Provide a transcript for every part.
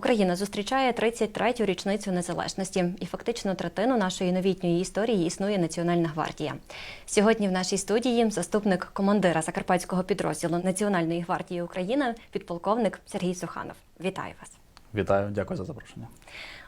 Україна зустрічає 33-ю річницю незалежності, і фактично третину нашої новітньої історії існує Національна гвардія. Сьогодні в нашій студії заступник командира закарпатського підрозділу Національної гвардії України, підполковник Сергій Суханов. Вітаю вас! Вітаю, дякую за запрошення.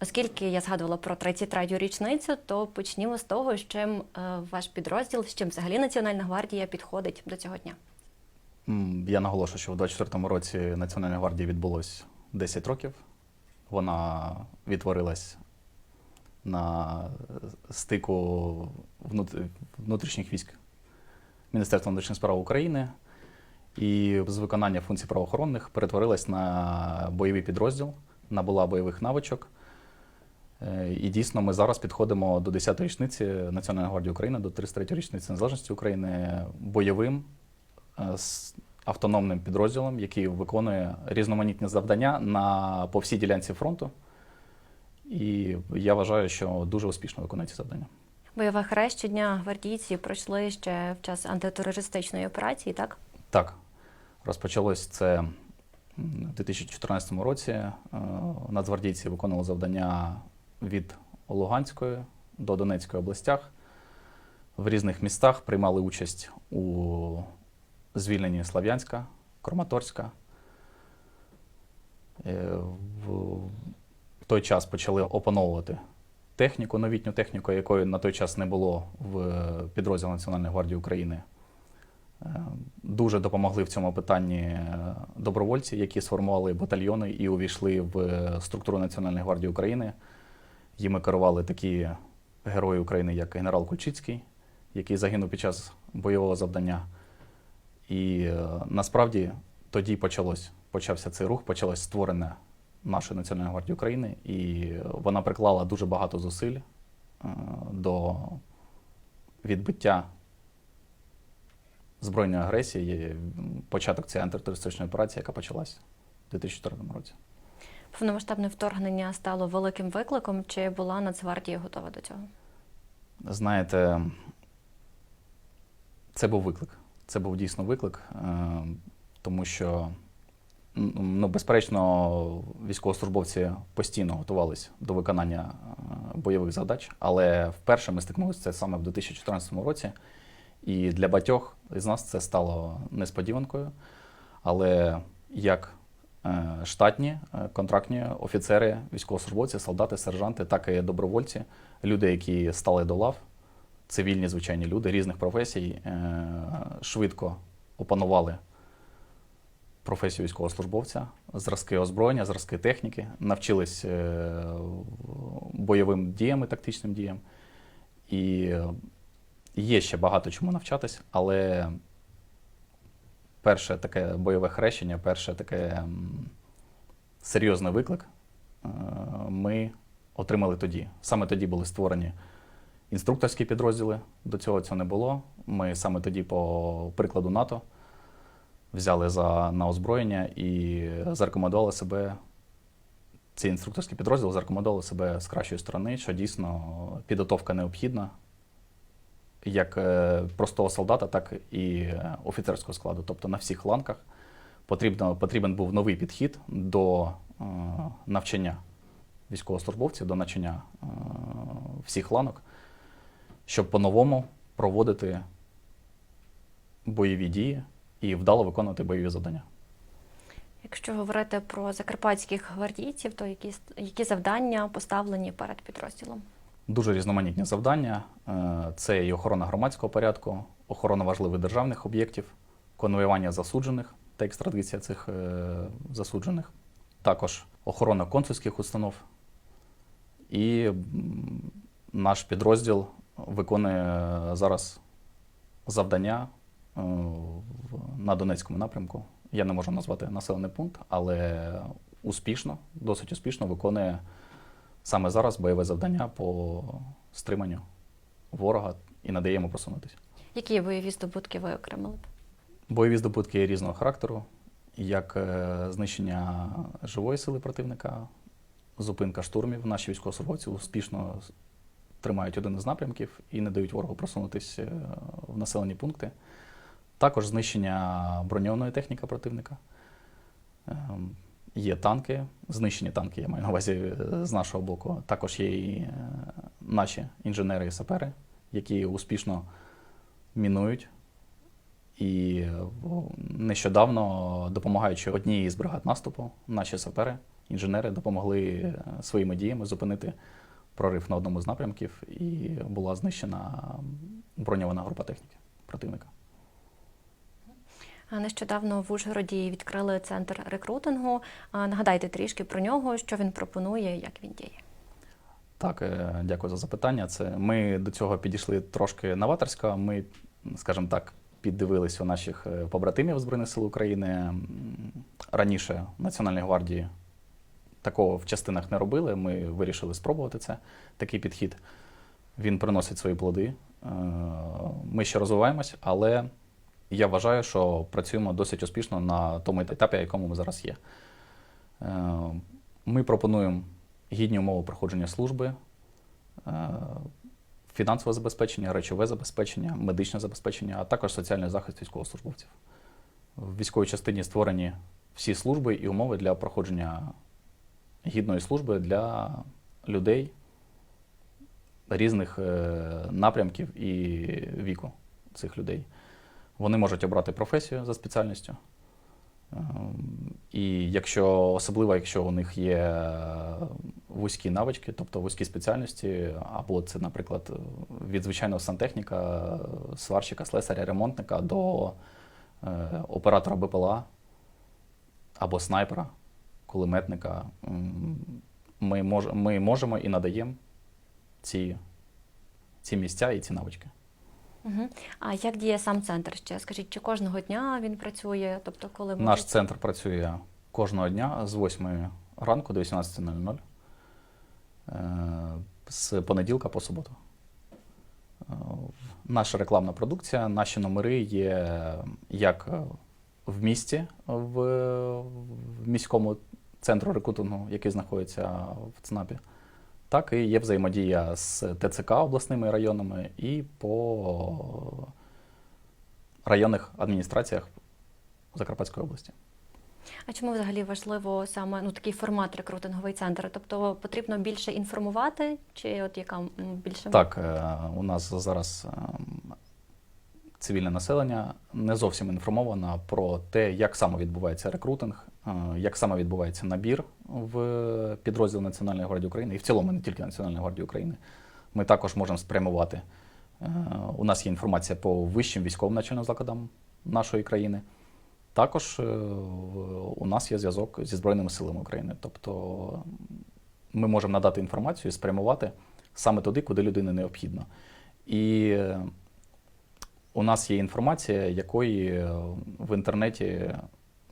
Оскільки я згадувала про 33-ю річницю, то почнімо з того, з чим е, ваш підрозділ, з чим взагалі Національна гвардія підходить до цього дня. Я наголошую, що в 24-му році Національної гвардії відбулось 10 років. Вона відтворилась на стику внутрішніх військ Міністерства внутрішніх справ України і з виконання функцій правоохоронних перетворилась на бойовий підрозділ, набула бойових навичок. Е, І дійсно ми зараз підходимо до 10-ї річниці Національної гвардії України, до 33-ї річниці незалежності України бойовим е, автономним підрозділом, який виконує різноманітні завдання на, по всій ділянці фронту. І я вважаю, що дуже успішно виконує ці завдання. Бойове хрещення гвардійці пройшли ще в час антитерористичної операції, так? Так, розпочалось це у 2014 році. Е, Нацгвардійці виконували завдання від Луганської до Донецької областях. В різних містах приймали участь у звільненні Слав'янська, Краматорська. Е, В той час почали опановувати техніку, новітню техніку, якої на той час не було в підрозділі Національної гвардії України. Е, Дуже допомогли в цьому питанні е, добровольці, які сформували батальйони і увійшли в структуру Національної гвардії України. Їми керували такі герої України, як генерал Кульчицький, який загинув під час бойового завдання. І е, насправді тоді почалось, почався цей рух, почалось створене нашої Національної гвардії України, і вона приклала дуже багато зусиль е, до відбиття збройної агресії, початок цієї антитерористичної операції, яка почалась у 2004 році. Повномасштабне вторгнення стало великим викликом, чи була Нацгвардія готова до цього? Знаєте, це був виклик. Це був дійсно виклик, е, тому що, ну, безперечно, військовослужбовці постійно готувалися до виконання е, бойових задач, але вперше ми стикнулися це саме в 2014 році. І для багатьох із нас це стало несподіванкою. Але як е, штатні, контрактні офіцери, військовослужбовці, солдати, сержанти, так і добровольці, люди, які стали до лав, цивільні звичайні люди різних професій, е, швидко опанували професію військовослужбовця, зразки озброєння, зразки техніки, навчились е, бойовим діям і тактичним діям. І є ще багато чому навчатись, але перше таке бойове хрещення, перше таке серйозний виклик е, ми отримали тоді. Саме тоді були створені інструкторські підрозділи. До цього цього не було. Ми саме тоді, по прикладу НАТО, взяли за, на озброєння і зарекомендували себе. Ці інструкторські підрозділи зарекомендували себе з кращої сторони, що дійсно підготовка необхідна як е, простого солдата, так і е, офіцерського складу. Тобто на всіх ланках потрібно, потрібен був новий підхід до е, навчання військовослужбовців, до навчання всіх ланок, щоб по-новому проводити бойові дії і вдало виконувати бойові завдання. Якщо говорити про закарпатських гвардійців, то які, які завдання поставлені перед підрозділом? Дуже різноманітні завдання. Е, Це і охорона громадського порядку, охорона важливих державних об'єктів, конвоювання засуджених та екстрадиція цих е, засуджених, також охорона консульських установ. І наш підрозділ виконує зараз завдання е, на Донецькому напрямку. Я не можу назвати населений пункт, але успішно, досить успішно виконує саме зараз бойове завдання по стриманню ворога і надає йому просунутися. Які бойові здобутки ви окремили? Бойові здобутки різного характеру, як е, знищення живої сили противника, зупинка штурмів. Наші військовослужбовці успішно тримають один із напрямків і не дають ворогу просунутися е, в населені пункти. Також знищення броньованої техніки противника. Ем, є танки, знищені танки, я маю на увазі е, з нашого боку. Також є і е, наші інженери і сапери, які успішно мінують. І нещодавно, допомагаючи одній із бригад наступу, наші сапери, інженери допомогли своїми діями зупинити прорив на одному з напрямків, і була знищена броньована група техніки противника. Нещодавно в Ужгороді відкрили центр рекрутингу. Нагадайте трішки про нього, що він пропонує, як він діє. Так, е, дякую за запитання. Це ми до цього підійшли трошки новаторсько. Ми, скажімо так, піддивились у наших е, побратимів Збройних сил України. Раніше в Національній гвардії такого в частинах не робили. Ми вирішили спробувати це, такий підхід. Він приносить свої плоди. Е, Ми ще розвиваємось, але я вважаю, що працюємо досить успішно на тому етапі, якому ми зараз є. Е, Ми пропонуємо гідні умови проходження служби, е, фінансове забезпечення, речове забезпечення, медичне забезпечення, а також соціальний захист військовослужбовців. В військовій частині створені всі служби і умови для проходження гідної служби для людей різних е, напрямків і віку цих людей. Вони можуть обрати професію за спеціальністю. Ем, І якщо, особливо, якщо у них є вузькі навички, тобто вузькі спеціальності, або це, наприклад, від звичайного сантехніка, сварщика, слесаря, ремонтника до е, оператора БПЛА або снайпера, кулеметника, ми, мож, ми можемо і надаємо ці, ці місця і ці навички. Угу. А як діє сам центр ще? Скажіть, чи кожного дня він працює? Тобто, коли Наш можуть- центр працює кожного дня з 8 ранку до 18.00 е, з понеділка по суботу. Е, Наша рекламна продукція, наші номери є як в місті, в, в міському центру рекрутингу, який знаходиться в ЦНАПі, так і є взаємодія з ТЦК обласними районами і по районних адміністраціях Закарпатської області. А чому взагалі важливо саме ну такий формат рекрутинговий центр? Тобто потрібно більше інформувати, чи от яка більше Так, е, у нас зараз ем, цивільне населення не зовсім інформовано про те, як саме відбувається рекрутинг, як саме відбувається набір в підрозділ Національної гвардії України, і в цілому не тільки Національної гвардії України. Ми також можемо спрямувати. е, У нас є інформація по вищим військовим навчальним закладам нашої країни. Також е, у нас є зв'язок зі Збройними силами України. Тобто ми можемо надати інформацію і спрямувати саме туди, куди людині необхідно. І е, у нас є інформація, якої е, в інтернеті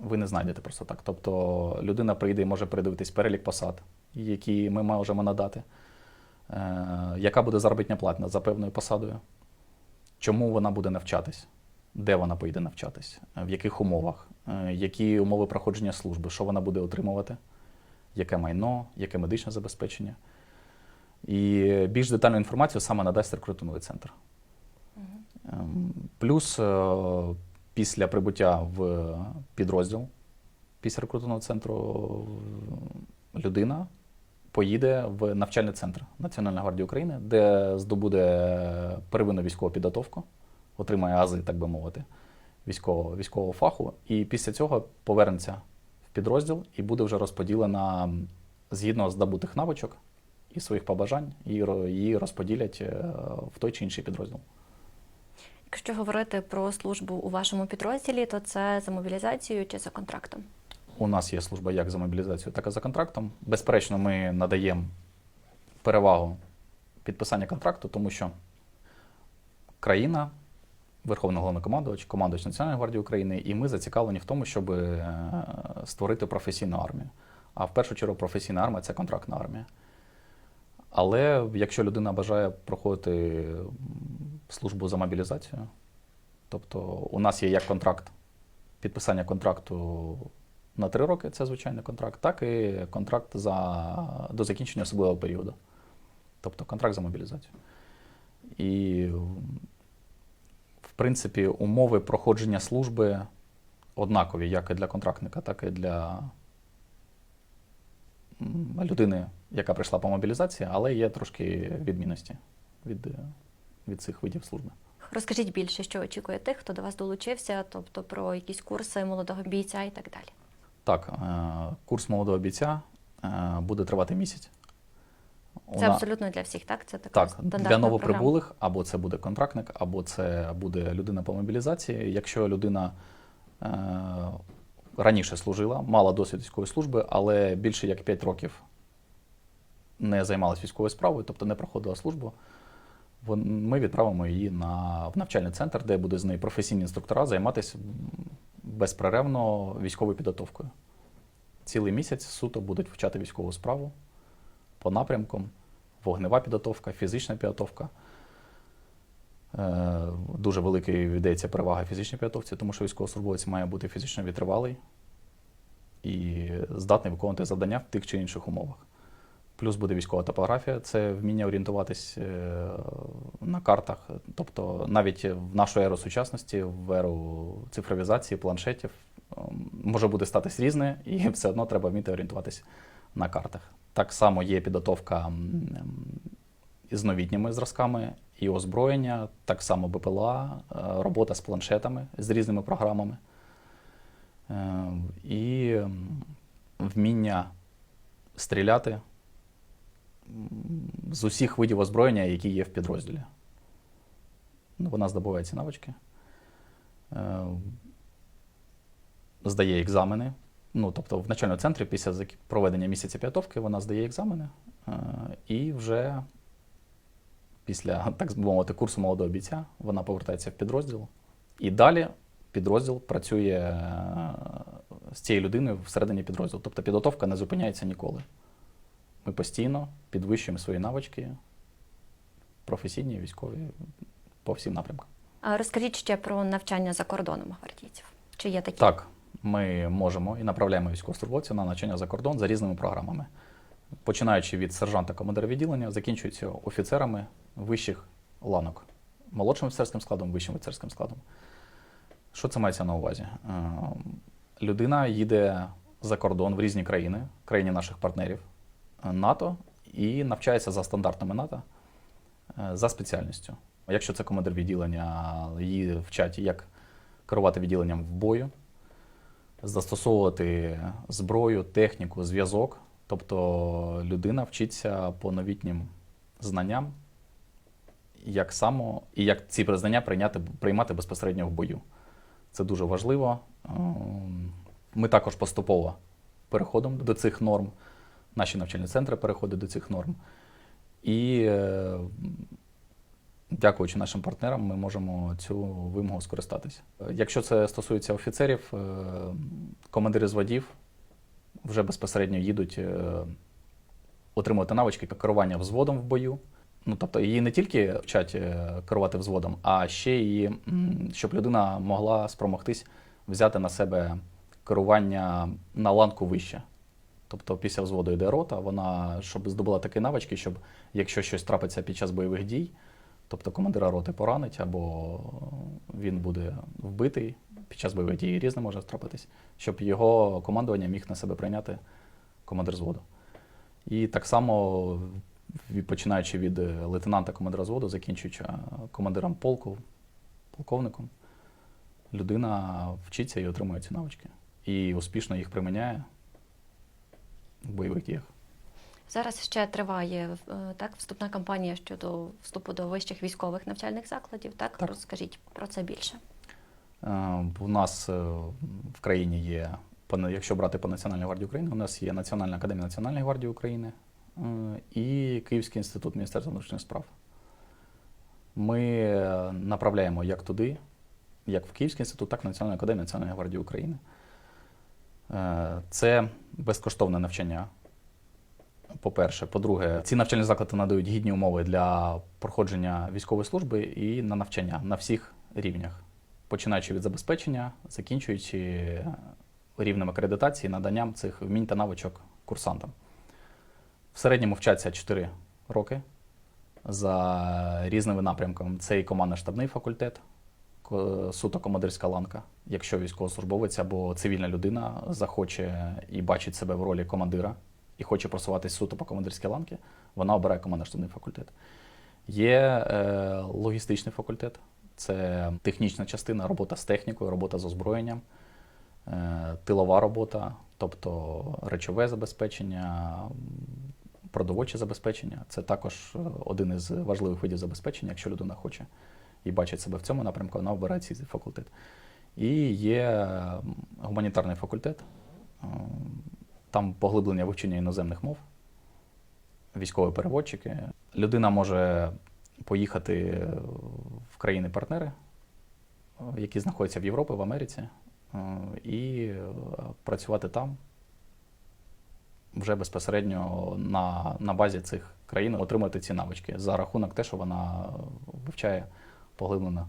ви не знайдете просто так. Тобто людина прийде і може передивитись перелік посад, які ми можемо надати, е, яка буде заробітня платна за певною посадою, чому вона буде навчатись, де вона поїде навчатись, в яких умовах, е, які умови проходження служби, що вона буде отримувати, яке майно, яке медичне забезпечення. І більш детальну інформацію саме надасть рекрутинговий центр. Ем, Плюс е, після прибуття в підрозділ, після рекрутингового центру, людина поїде в навчальний центр Національної гвардії України, де здобуде первинну військову підготовку, отримає ази, так би мовити, військового, військового фаху, і після цього повернеться в підрозділ і буде вже розподілена згідно здобутих навичок і своїх побажань, і її розподілять е, в той чи інший підрозділ. Якщо говорити про службу у вашому підрозділі, то це за мобілізацією чи за контрактом? У нас є служба як за мобілізацією, так і за контрактом. Безперечно, ми надаємо перевагу підписання контракту, тому що країна, Верховний головнокомандувач, командувач Національної гвардії України, і ми зацікавлені в тому, щоб е, створити професійну армію. А в першу чергу професійна армія це контрактна армія. Але якщо людина бажає проходити службу за мобілізацію, тобто у нас є як контракт, підписання контракту на три роки, це звичайний контракт, так і контракт за, до закінчення особливого періоду. Тобто контракт за мобілізацію. І, в принципі, умови проходження служби однакові, як і для контрактника, так і для людини, яка прийшла по мобілізації, але є трошки відмінності від, від цих видів служби. Розкажіть більше, що очікує тих, хто до вас долучився, тобто про якісь курси молодого бійця і так далі. Так, е, курс молодого бійця е, буде тривати місяць. Це на- абсолютно для всіх, так? Це така Так, для програма. новоприбулих або це буде контрактник, або це буде людина по мобілізації. Якщо людина е, раніше служила, мала досвід військової служби, але більше як 5 років не займалась військовою справою, тобто не проходила службу, ми відправимо її на, в навчальний центр, де буде з нею професійні інструктора займатися безперервно військовою підготовкою. Цілий місяць суто будуть вчати військову справу по напрямкам, вогнева підготовка, фізична підготовка. Е, Дуже великий віддається перевага фізичній підготовці, тому що військовослужбовець має бути фізично витривалий і здатний виконувати завдання в тих чи інших умовах. Плюс буде військова топографія, це вміння орієнтуватись е, на картах. Тобто навіть в нашу еру сучасності, в еру цифровізації, планшетів, ем, може буде статись різне, і все одно треба вміти орієнтуватись на картах. Так само є підготовка ем, з новітніми зразками і озброєння, так само БПЛА, е, робота з планшетами, з різними програмами. Е, І вміння стріляти з усіх видів озброєння, які є в підрозділі. Ну, Вона здобуває ці навички. Е, Здає екзамени. Ну, тобто в начальному центрі після проведення місяця підготовки вона здає екзамени е, і вже після, так мовити, курсу молодого бійця вона повертається в підрозділ. І далі підрозділ працює е, з цією людиною всередині підрозділу. Тобто підготовка не зупиняється ніколи. Ми постійно підвищуємо свої навички, професійні, військові по всім напрямкам. А розкажіть ще про навчання за кордоном гвардійців. Чи є такі? Так, ми можемо і направляємо військовослужбовців на навчання за кордон за різними програмами. Починаючи від сержанта командира відділення, закінчуючи офіцерами вищих ланок, молодшим офіцерським складом, вищим офіцерським складом. Що це мається на увазі? Е, Людина їде за кордон в різні країни, країни наших партнерів НАТО, і навчається за стандартами НАТО е, за спеціальністю. Якщо це командир відділення, її вчать, як керувати відділенням в бою, застосовувати зброю, техніку, зв'язок. Тобто людина вчиться по новітнім знанням, як само, і як ці знання прийняти, приймати безпосередньо в бою. Це дуже важливо. Ем, Ми також поступово переходимо до цих норм. Наші навчальні центри переходять до цих норм. І е, дякуючи нашим партнерам, ми можемо цю вимогу скористатися. Якщо це стосується офіцерів, е, командири зводів вже безпосередньо їдуть е, отримувати навички керування взводом в бою. Ну, тобто її не тільки вчать керувати взводом, а ще і щоб людина могла спромогтись взяти на себе керування на ланку вище. Тобто після взводу йде рота, вона щоб здобула такі навички, щоб якщо щось трапиться під час бойових дій, тобто командира роти поранить або він буде вбитий під час бойових дій, різне може трапитись, щоб його командування міг на себе прийняти командир взводу. І так само, починаючи від е, лейтенанта командира взводу, закінчуючи е, командиром полку, полковником, людина вчиться і отримує ці навички. І успішно їх приміняє в бойових діях. Зараз ще триває е, так вступна кампанія щодо вступу до вищих військових навчальних закладів. Так, Так. розкажіть про це більше. Е, У нас е, в країні є, якщо брати по Національній гвардії України, у нас є Національна академія Національної гвардії України е, і Київський інститут Міністерства внутрішніх справ. Ми е, направляємо як туди, як в Київський інститут, так і в Національну академію Національної гвардії України. Е, Це безкоштовне навчання. По-перше, по-друге, ці навчальні заклади надають гідні умови для проходження військової служби і на навчання на всіх рівнях починаючи від забезпечення, закінчуючи рівнем акредитації, наданням цих вмінь та навичок курсантам. В середньому вчаться 4 роки за різними напрямками. Це і командно-штабний факультет, суто командирська ланка. Якщо військовослужбовець або цивільна людина захоче і бачить себе в ролі командира і хоче просуватись суто по командирській ланки, вона обирає командно-штабний факультет. Є е, логістичний факультет, це технічна частина, робота з технікою, робота з озброєнням, е, тилова робота, тобто речове забезпечення, продовольче забезпечення. Це також е, один із важливих видів забезпечення, якщо людина хоче і бачить себе в цьому напрямку, вона обирає цей факультет. І є гуманітарний факультет, там поглиблення вивчення іноземних мов, військові переводчики. Людина може поїхати в країни-партнери, які знаходяться в Європі, в Америці, е, і працювати там вже безпосередньо на, на базі цих країн, отримати ці навички за рахунок те, що вона вивчає поглиблено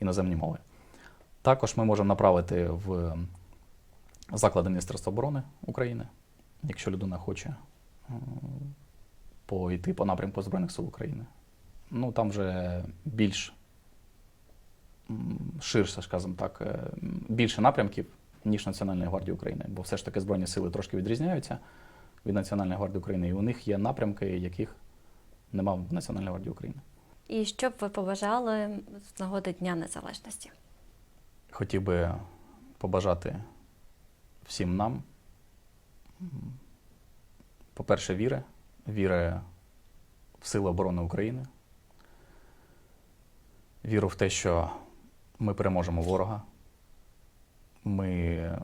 іноземні мови. Також ми можемо направити в заклади Міністерства оборони України, якщо людина хоче е, пойти по напрямку Збройних сил України. Ну там вже більш ширше, скажімо так, е, більше напрямків, ніж Національної гвардії України, бо все ж таки Збройні сили трошки відрізняються від Національної гвардії України, і у них є напрямки, яких нема в Національній гвардії України. І що б ви побажали з нагоди Дня Незалежності? Хотів би побажати всім нам, по-перше, віри, віри в Сили оборони України, віру в те, що ми переможемо ворога. Ми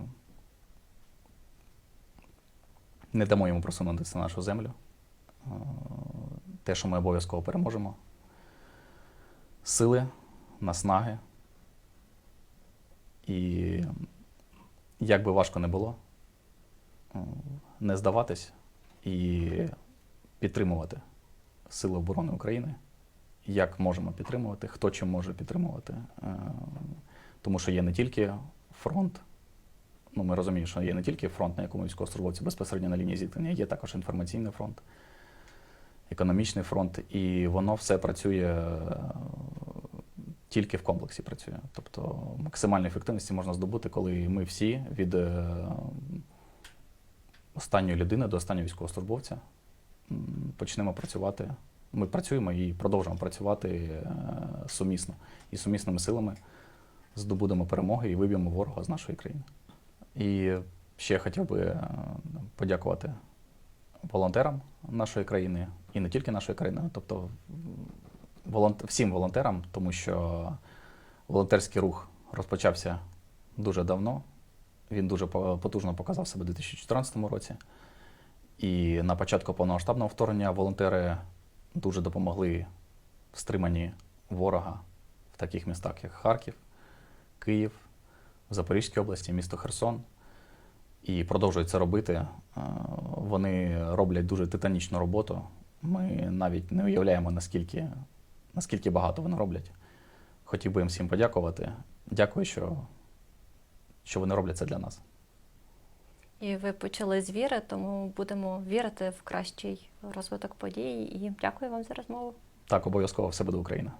не дамо йому просунутися на нашу землю. Е, Те, що ми обов'язково переможемо. Сили, наснаги. І як би важко не було, не здаватись і підтримувати Сили оборони України. Як можемо підтримувати, хто чим може підтримувати. Е, Тому що є не тільки фронт, ну ми розуміємо, що є не тільки фронт, на якому військовослужбовці безпосередньо на лінії зіткнення, є також інформаційний фронт, економічний фронт, і воно все працює е, тільки в комплексі працює. Тобто максимальної ефективності можна здобути, коли ми всі від е, останньої людини до останнього військовослужбовця почнемо працювати. Ми працюємо і продовжуємо працювати е, сумісно. І сумісними силами здобудемо перемоги і виб'ємо ворога з нашої країни. І ще хотів би е, подякувати волонтерам нашої країни, і не тільки нашої країни, тобто. Всім волонтерам, тому що волонтерський рух розпочався дуже давно. Він дуже потужно показав себе у 2014 році. І на початку повномасштабного вторгнення волонтери дуже допомогли в стриманні ворога в таких містах, як Харків, Київ, в Запорізькій області, місто Херсон. І продовжують це робити. Е, Вони роблять дуже титанічну роботу. Ми навіть не уявляємо, наскільки, наскільки багато вони роблять. Хотів би їм всім подякувати. Дякую, що, що вони роблять це для нас. І ви почали з віри, тому будемо вірити в кращий розвиток подій. І дякую вам за розмову. Так, обов'язково все буде Україна.